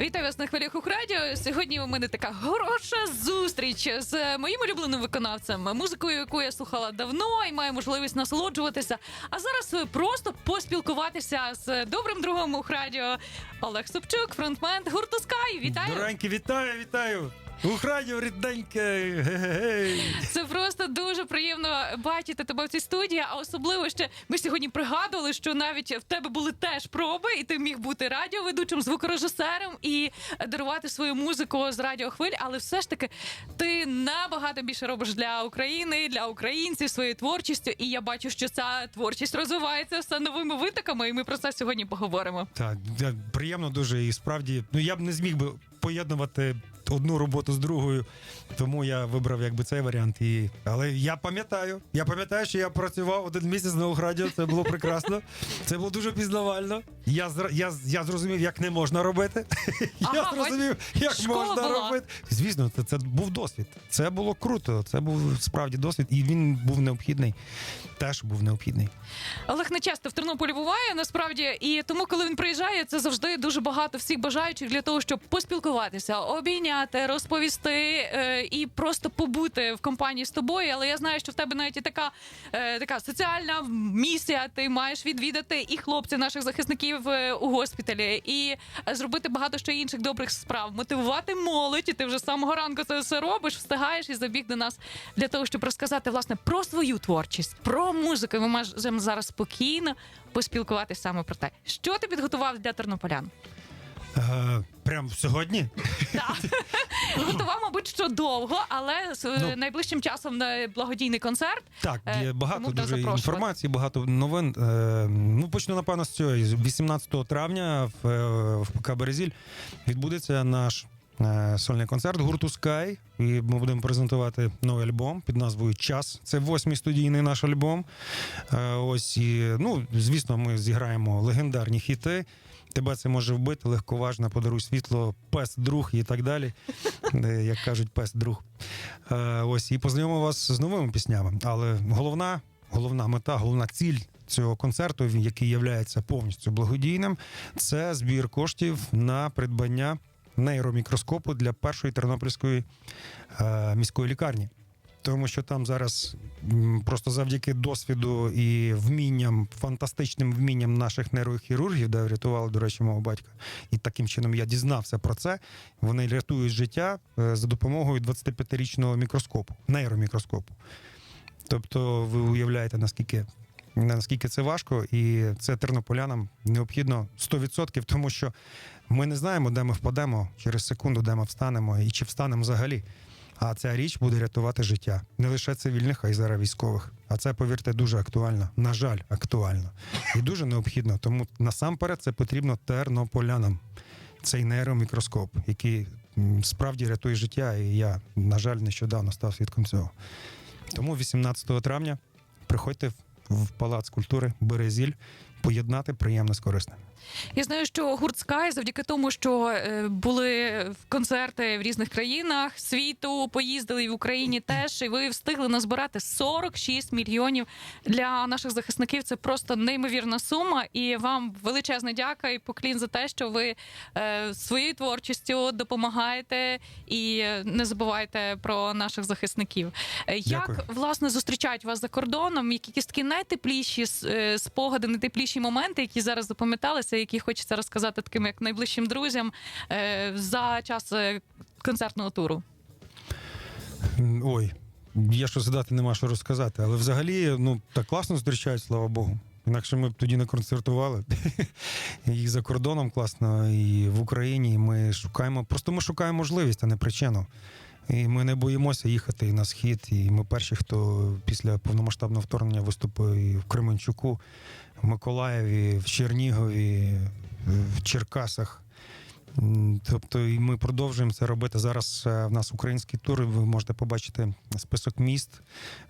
Вітаю вас на хвилях Ухрадіо. Сьогодні у мене така хороша зустріч з моїм улюбленим виконавцем, музикою, яку я слухала давно і маю можливість насолоджуватися. А зараз просто поспілкуватися з добрим другом Ухрадіо Олег Собчук, фронтмен гурту Скай. Вітаю! Дореньки, вітаю, вітаю! Ухрадів рідненьке. Це просто дуже приємно бачити тебе в цій студії. А особливо ще ми сьогодні пригадували, що навіть в тебе були теж проби, і ти міг бути радіоведучим, звукорежисером і дарувати свою музику з радіохвиль. Але все ж таки ти набагато більше робиш для України, для українців своєю творчістю. І я бачу, що ця творчість розвивається все новими витоками, і ми про це сьогодні поговоримо. Так, приємно дуже і справді. Ну я б не зміг би поєднувати одну роботу з другою, тому я вибрав якби цей варіант. І... Але я пам'ятаю, я пам'ятаю, що я працював один місяць на Ухрадіо, це було прекрасно. Це було дуже пізнавально. Я, я, я зрозумів, як не можна робити. Я зрозумів, як можна була. робити. Звісно, це, це був досвід. Це було круто. Це був справді досвід, і він був необхідний. Теж був необхідний. Олег не часто в Тернополі буває насправді, і тому, коли він приїжджає, це завжди дуже багато всіх бажаючих для того, щоб поспілкуватися, обійняти, розповісти е, і просто побути в компанії з тобою. Але я знаю, що в тебе навіть і така, е, така соціальна місія. Ти маєш відвідати і хлопців наших захисників е, у госпіталі, і зробити багато що інших добрих справ, мотивувати молодь. І ти вже з самого ранку це все робиш, встигаєш і забіг до нас для того, щоб розказати власне про свою творчість, про музику. Ми можемо зараз спокійно поспілкуватися саме про те, що ти підготував для тернополян. Е, прям сьогодні. Так. Готував, мабуть, що довго, але з е, Ну. найближчим часом на благодійний концерт. Так, Е, є багато тому дуже запрошувати. інформації, багато новин. Е, ну, почну, напевно, з цього. 18 травня в, е, в ПК Березіль відбудеться наш е, сольний концерт гурту Sky. І ми будемо презентувати новий альбом під назвою Час. Це восьмий студійний наш альбом. Е, ось і, ну, звісно, ми зіграємо легендарні хіти. Тебе це може вбити, легковажно, подаруй світло, пес, друг і так далі. Е, Як кажуть, пес, друг. Е, Ось і познайомив вас з новими піснями. Але головна, головна мета, головна ціль цього концерту, який є повністю благодійним, це збір коштів на придбання нейромікроскопу для першої тернопільської е, міської лікарні. Тому що там зараз просто завдяки досвіду і вмінням, фантастичним вмінням наших нейрохірургів, де врятували, до речі, мого батька, і таким чином я дізнався про це. Вони рятують життя е, за допомогою 25-річного мікроскопу, нейромікроскопу. Тобто, ви уявляєте, наскільки, наскільки це важко, і це тернополянам необхідно 100%, тому що ми не знаємо, де ми впадемо через секунду, де ми встанемо і чи встанемо взагалі. А ця річ буде рятувати життя не лише цивільних, а й зараз військових. А це, повірте, дуже актуально. На жаль, актуально і дуже необхідно. Тому насамперед це потрібно тернополянам. Цей нейромікроскоп, який справді рятує життя, і я, на жаль, нещодавно став свідком цього. Тому 18 травня приходьте в- Палац культури Березіль поєднати приємне з корисним. Я знаю, що гурт Sky завдяки тому, що е, були концерти в різних країнах світу, поїздили і в Україні теж, і ви встигли назбирати 46 мільйонів для наших захисників. Це просто неймовірна сума. І вам величезна дяка і поклін за те, що ви е, своєю творчістю допомагаєте і не забувайте про наших захисників. Е, Як Дякую. власне зустрічають вас за кордоном? Якісь такі найтепліші спогади, найтепліші моменти, які зараз запам'яталися, які хочеться розказати таким як найближчим друзям е, за час е, концертного туру? Ой, є що задати, нема що розказати. Але взагалі, ну так класно зустрічають, слава Богу. Інакше ми б тоді не концертували. І за кордоном класно, і в Україні. Ми шукаємо. Просто ми шукаємо можливість, а не причину. І ми не боїмося їхати на схід. І ми перші, хто після повномасштабного вторгнення виступив і в Кременчуку, в Миколаєві, в Чернігові, в Черкасах. Тобто, і ми продовжуємо це робити. Зараз е, в нас український тур. Ви можете побачити список міст.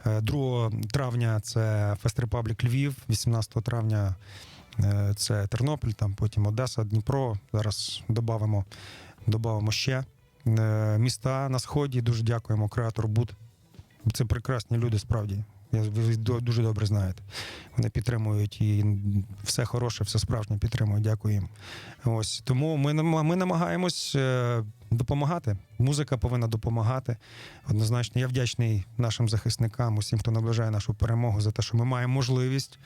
Е, 2 травня це Фест Репаблік Львів, 18 травня е, це Тернопіль, там потім Одеса, Дніпро. Зараз додамо, додамо ще е, міста на сході. Дуже дякуємо креатору Буд. Це прекрасні люди, справді. Ви дуже добре знаєте. Вони підтримують і все хороше, все справжнє підтримують. Дякую їм. Ось тому ми ми намагаємось е, допомагати. Музика повинна допомагати. Однозначно, я вдячний нашим захисникам, усім, хто наближає нашу перемогу, за те, що ми маємо можливість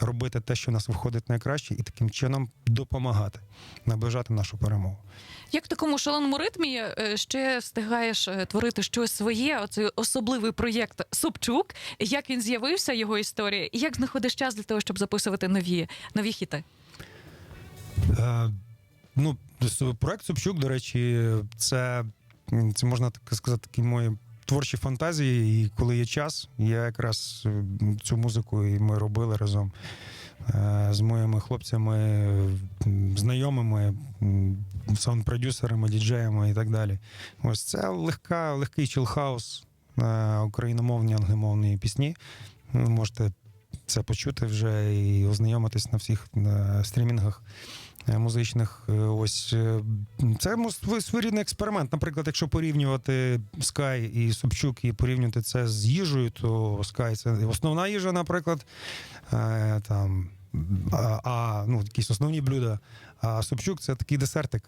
робити те, що в нас виходить найкраще, і таким чином допомагати наближати нашу перемогу. Як в такому шаленому ритмі е, ще встигаєш е, творити щось своє? Оцей особливий проєкт Собчук. Як він з'явився, його історія, і як знаходиш час для того, щоб записувати нові нові хіти? Е, ну, проект Собчук, до речі, це, це можна так сказати, такі мої творчі фантазії. І коли є час, я якраз е, цю музику і ми робили разом е, з моїми хлопцями, знайомими, саунд-продюсерами, діджеями і так далі. Ось це легка, легкий чилхаус е, україномовні англомовні пісні. Ви можете це почути вже і ознайомитись на всіх е, стрімінгах е, музичних. Е, Ось е, це своєрідний експеримент. Наприклад, якщо порівнювати Sky і Собчук і порівнювати це з їжею, то Sky це основна їжа, наприклад, там. А, а ну, якісь основні блюда. А Собчук це такий десертик.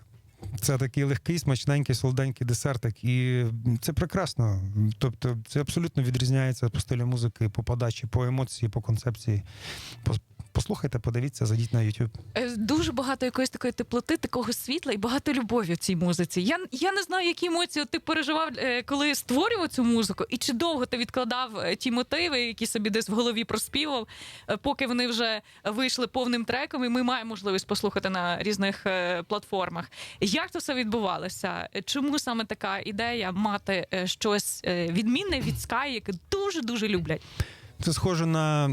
Це такий легкий, смачненький, солоденький десертик. І це прекрасно. Тобто, це абсолютно відрізняється по стилю музики, по подачі, по емоції, по концепції. Пос- Послухайте, подивіться, зайдіть на YouTube. Е, Дуже багато якоїсь такої теплоти, такого світла і багато любові в цій музиці. Я, я не знаю, які емоції ти переживав, е, коли створював цю музику, і чи довго ти відкладав е, ті мотиви, які собі десь в голові проспівав, поки вони вже вийшли повним треком, і ми маємо можливість послухати на різних платформах. Як це все відбувалося? Чому саме така ідея мати щось відмінне від Sky, яке дуже дуже люблять? Це схоже на,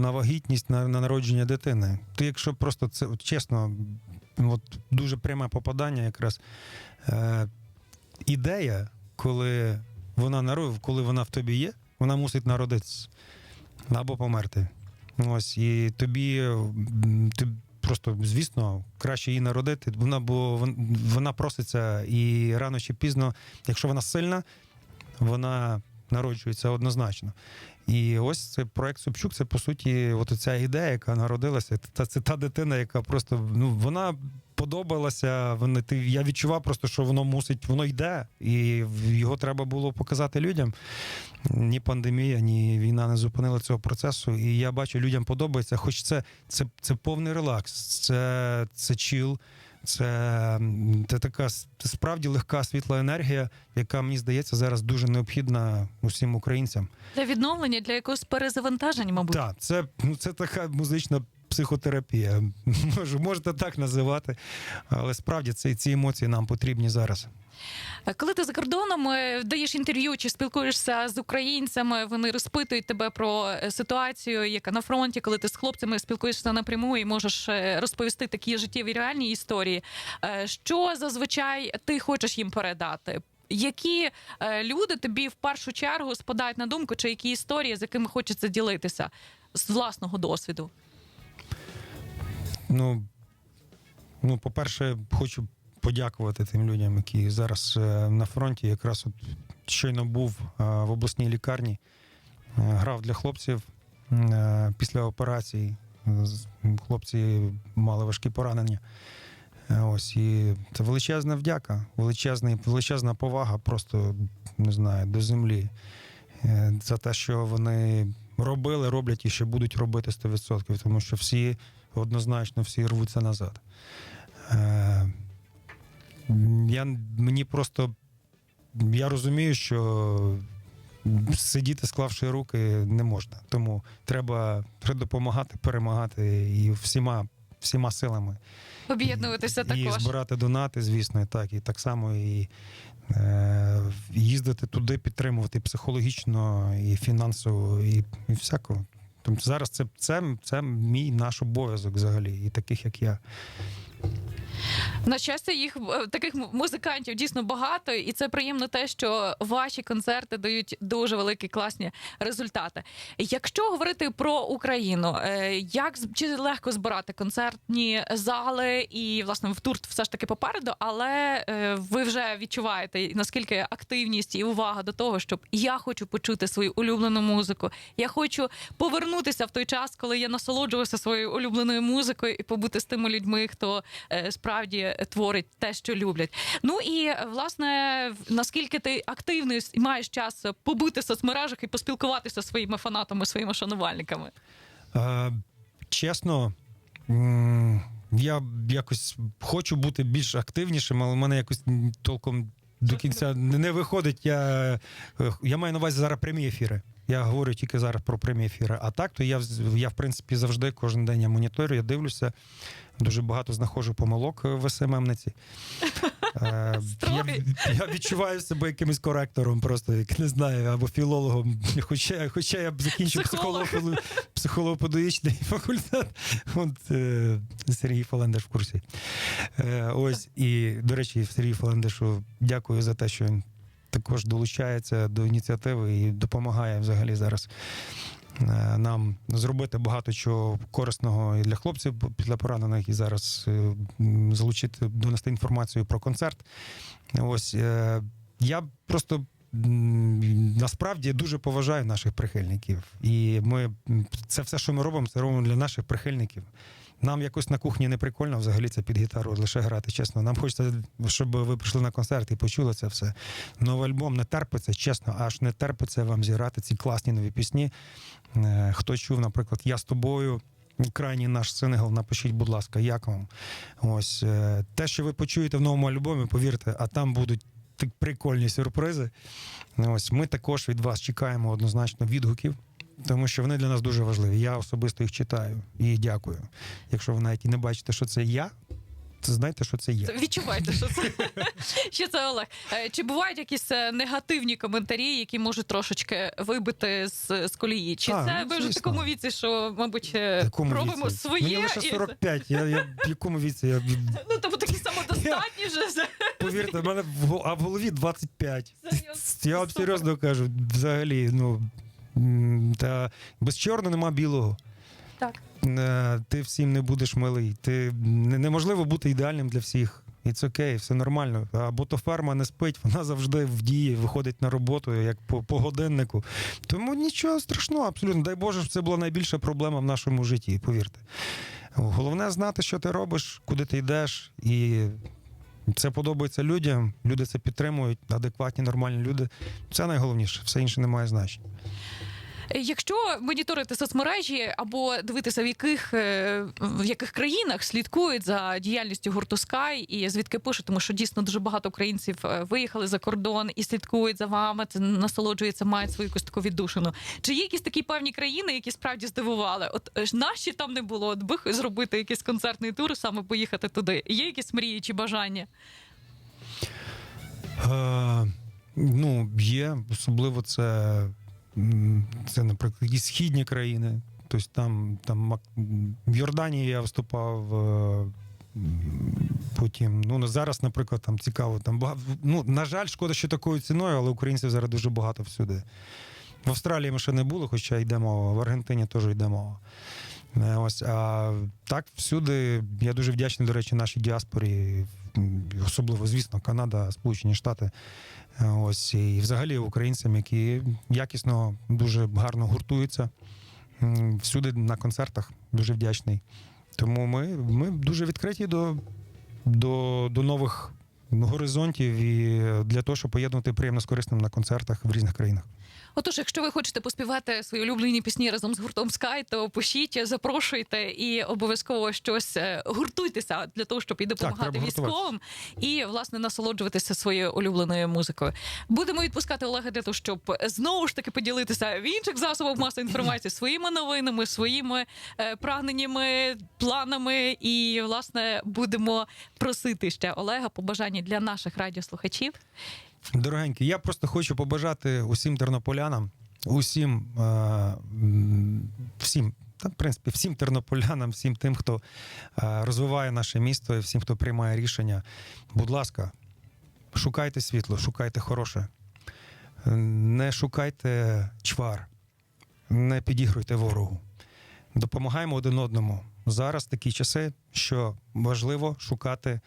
на вагітність, на, на народження дитини. Ти, якщо просто це чесно, от дуже пряме попадання, якраз е, ідея, коли вона наро- коли вона в тобі є, вона мусить народитися або померти. Ось і тобі, ти просто, звісно, краще її народити. Вона бо вона проситься, і рано чи пізно, якщо вона сильна, вона народжується однозначно. І ось цей проект Собчук, це по суті, от ця ідея, яка народилася. Та це та дитина, яка просто ну вона подобалася. Вони ти я відчував просто, що воно мусить, воно йде, і його треба було показати людям. Ні пандемія, ні війна не зупинили цього процесу. І я бачу, людям подобається. Хоч це, це, це повний релакс, це, це чіл. Це, це така справді легка світла енергія, яка мені здається зараз дуже необхідна усім українцям. Для відновлення, для якогось перезавантаження, мабуть. Так, це, ну, це така музична психотерапія. Можете так називати, але справді ці, ці емоції нам потрібні зараз. Коли ти за кордоном е, даєш інтерв'ю чи спілкуєшся з українцями, вони розпитують тебе про е, ситуацію, яка на фронті, коли ти з хлопцями спілкуєшся напряму і можеш е, розповісти такі життєві реальні історії. Що зазвичай ти хочеш їм передати? Які люди тобі в першу чергу спадають на думку, чи які історії, з якими хочеться ділитися з власного досвіду? Ну, ну, по-перше, хочу подякувати тим людям, які зараз е, на фронті. Якраз от щойно був е, в обласній лікарні, е, грав для хлопців після операції. Хлопці мали важкі поранення. Ось і це величезна вдяка, величезна, величезна повага, просто не знаю, до землі. За те, що вони робили, роблять і ще будуть робити 100%, тому що всі однозначно всі рвуться назад. Е, я, мені просто я розумію, що сидіти, склавши руки, не можна. Тому треба, допомагати, перемагати і всіма, всіма силами. Об'єднуватися І також. збирати донати, звісно, і так, і так само і е, їздити туди, підтримувати і психологічно, і фінансово, і, і всякого. Тому зараз це, це, це мій наш обов'язок взагалі, і таких, як я. На щастя, їх е, таких музикантів дійсно багато, і це приємно те, що ваші концерти дають дуже великі класні результати. Якщо говорити про Україну, е, як чи легко збирати концертні зали, і власне в тур все ж таки попереду, але е, ви вже відчуваєте наскільки активність і увага до того, щоб я хочу почути свою улюблену музику. Я хочу повернутися в той час, коли я насолоджувався своєю улюбленою музикою і побути з тими людьми, хто е, справді творить те, що люблять. Ну і е, власне, наскільки ти активний і маєш час побути в соцмережах і поспілкуватися зі своїми фанатами, своїми шанувальниками. Е, чесно, я якось хочу бути більш активнішим, але в мене якось толком до кінця не виходить. Я, е, я маю на увазі зараз прямі ефіри. Я говорю тільки зараз про прямі ефіри. А так, то я, я в принципі завжди кожен день я моніторю, я дивлюся. Дуже багато знаходжу помилок е, в СММниці. Е, я, я відчуваю себе якимось коректором, просто як не знаю, або філологом. Хоча, хоча я б закінчив Психолог. психолог, психолого-педагогічний факультет. От е, Сергій Фалендеш в курсі. Е, ось і, до речі, Сергій Фалендешу дякую за те, що він також долучається до ініціативи і допомагає взагалі зараз. Е, Нам зробити багато чого корисного і для хлопців після поранених, і зараз е, залучити донести інформацію про концерт. Ось е, я просто насправді дуже поважаю наших прихильників. І ми це все, що ми робимо, це робимо для наших прихильників. Нам якось на кухні не прикольно взагалі це під гітару лише грати. Чесно. Нам хочеться, щоб ви прийшли на концерт і почули це все. Новий альбом не терпиться, чесно, аж не терпиться вам зіграти ці класні нові пісні. Е, Хто чув, наприклад, я з тобою. Крайній наш сингл, напишіть, будь ласка, як вам. Ось е, те, що ви почуєте в новому альбомі, повірте, а там будуть прикольні сюрпризи. Ось ми також від вас чекаємо однозначно відгуків, тому що вони для нас дуже важливі. Я особисто їх читаю і дякую. Якщо ви навіть і не бачите, що це я, то знайте, що це я. Відчувайте, що це, що це Олег. Е, Чи бувають якісь е, негативні коментарі, які можуть трошечки вибити з, з колії? Чи А, це ну, ви вже в такому віці, що, мабуть, е, якому робимо віці? своє? Мені лише і- 45. Я, я в якому віці? Я, Ну, тому такі самодостатні вже. повірте, в мене в, а в голові 25. Серйозно? Я вам серйозно кажу, взагалі, ну та без чорного нема білого. Так. Е, Ти всім не будеш милий. Ти неможливо бути ідеальним для всіх. І це окей, все нормально. А ботоферма не спить, вона завжди в дії, виходить на роботу як по, по годиннику. Тому нічого страшного, абсолютно. Дай Боже, це була найбільша проблема в нашому житті, повірте. Головне знати, що ти робиш, куди ти йдеш, і це подобається людям. Люди це підтримують, адекватні, нормальні люди. Це найголовніше, все інше не має значення. Якщо моніторити соцмережі або дивитися, в яких, е, в яких країнах слідкують за діяльністю гурту Sky і звідки пишуть, тому що дійсно дуже багато українців е, виїхали за кордон і слідкують за вами, це насолоджуються, мають свою якусь таку віддушину. Чи є якісь такі певні країни, які справді здивували? От е, наші там не було, от би зробити якийсь концертний тур, саме поїхати туди. Є якісь мрії чи бажання? Е, ну, є, особливо це, це, наприклад, і східні країни. Тобто там, там в Йорданії я виступав. е, Потім, ну зараз, наприклад, там цікаво. Там багато, ну, на жаль, шкода, що такою ціною, але українців зараз дуже багато всюди. В Австралії ми ще не були, хоча йде мова, в Аргентині теж йде мова. Е, Ось, а так, всюди я дуже вдячний, до речі, нашій діаспорі, особливо, звісно, Канада, Сполучені Штати. Е, Ось і взагалі українцям, які якісно дуже гарно гуртуються. Всюди на концертах дуже вдячний. Тому ми, ми дуже відкриті до, до, до нових горизонтів і для того, щоб поєднувати приємно з корисним на концертах в різних країнах. Отож, якщо ви хочете поспівати свої улюблені пісні разом з гуртом Sky, то пишіть, запрошуйте і обов'язково щось е, гуртуйтеся для того, щоб і допомагати гуртуватися. військовим і власне насолоджуватися своєю улюбленою музикою. Будемо відпускати Олега для того, щоб знову ж таки поділитися в інших засобах масової інформації своїми новинами, своїми е, прагненнями, планами. І власне будемо просити ще Олега побажання для наших радіослухачів. Дорогенькі, я просто хочу побажати усім тернополянам, усім, е, всім та, в принципі, всім тернополянам, всім тим, хто е, розвиває наше місто і всім, хто приймає рішення. Будь ласка, шукайте світло, шукайте хороше. Не шукайте чвар, не підігруйте ворогу. Допомагаємо один одному. Зараз такі часи, що важливо шукати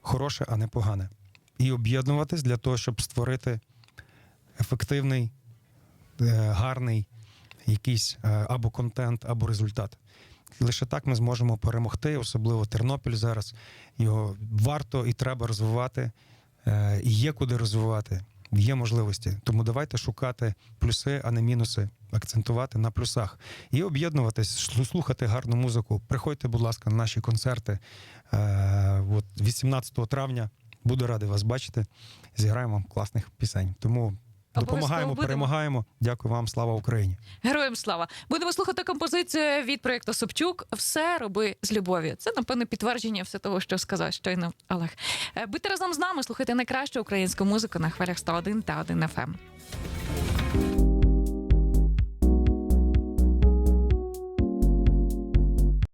хороше, а не погане. І об'єднуватись для того, щоб створити ефективний, е, гарний якийсь е, або контент, або результат. Лише так ми зможемо перемогти, особливо Тернопіль зараз. Його варто і треба розвивати, е, і є куди розвивати, є можливості. Тому давайте шукати плюси, а не мінуси, акцентувати на плюсах і об'єднуватись, слухати гарну музику. Приходьте, будь ласка, на наші концерти. От 18 травня буду радий вас бачити. Зіграємо вам класних пісень. Тому допомагаємо, будемо. перемагаємо. Дякую вам, слава Україні! Героям слава! Будемо слухати композицію від проєкту Собчук. Все роби з любов'ю. Це напевно підтвердження все того, що сказав щойно Олег. Е, Будьте разом з нами, слухайте найкращу українську музику на хвилях 101 та 1 FM.